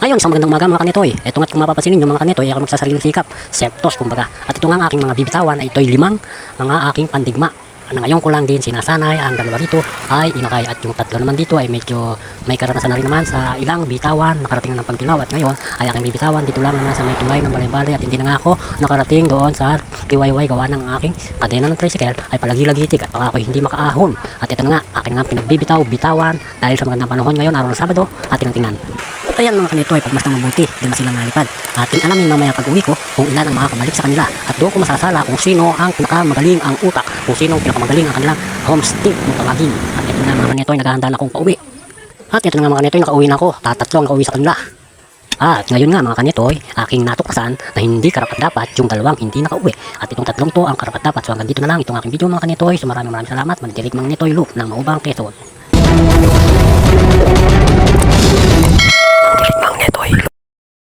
Ngayon, isang magandang umaga mga kanetoy. Ito nga't kung mapapansin ninyo mga kanetoy, ay ako magsasariling sikap. Septos, kumbaga. At ito nga ang aking mga bibitawan ay ito'y limang mga aking pandigma. Na ngayon ko lang din sinasanay ang dalawa dito ay inakay at yung tatlo naman dito ay medyo may karanasan na rin naman sa ilang bitawan nakarating na ng pagtilaw at ngayon ay aking bibitawan dito lang naman sa may tulay ng balay-balay at hindi na nga ako nakarating doon sa DIY gawa ng aking kadena ng tricycle ay palagi-lagitik at baka ako hindi makaahon at ito na nga aking nga pinagbibitaw bitawan dahil sa magandang panahon ngayon araw ng Sabado ating tingnan ayan mga kanito ay pagmastang mabuti na sila nalipad ating alamin mamaya pag uwi ko kung ilan ang makakabalik sa kanila at doon ko masasala kung sino ang pinakamagaling ang utak kung sino ang pinakamagaling ang kanilang homestead kung tawagin at ito na mga kanito ay naghahanda na akong pauwi at ito na mga kanito ay nakauwi na ako tatatlo ang nakauwi sa kanila at ngayon nga mga kanitoy, aking natuklasan na hindi karapat dapat yung dalawang hindi nakauwi. At itong tatlong to ang karapat dapat. So hanggang dito na lang itong aking video mga kanitoy. So maraming maraming salamat. Magdilig mga nitoy loop ng maubang Quezon.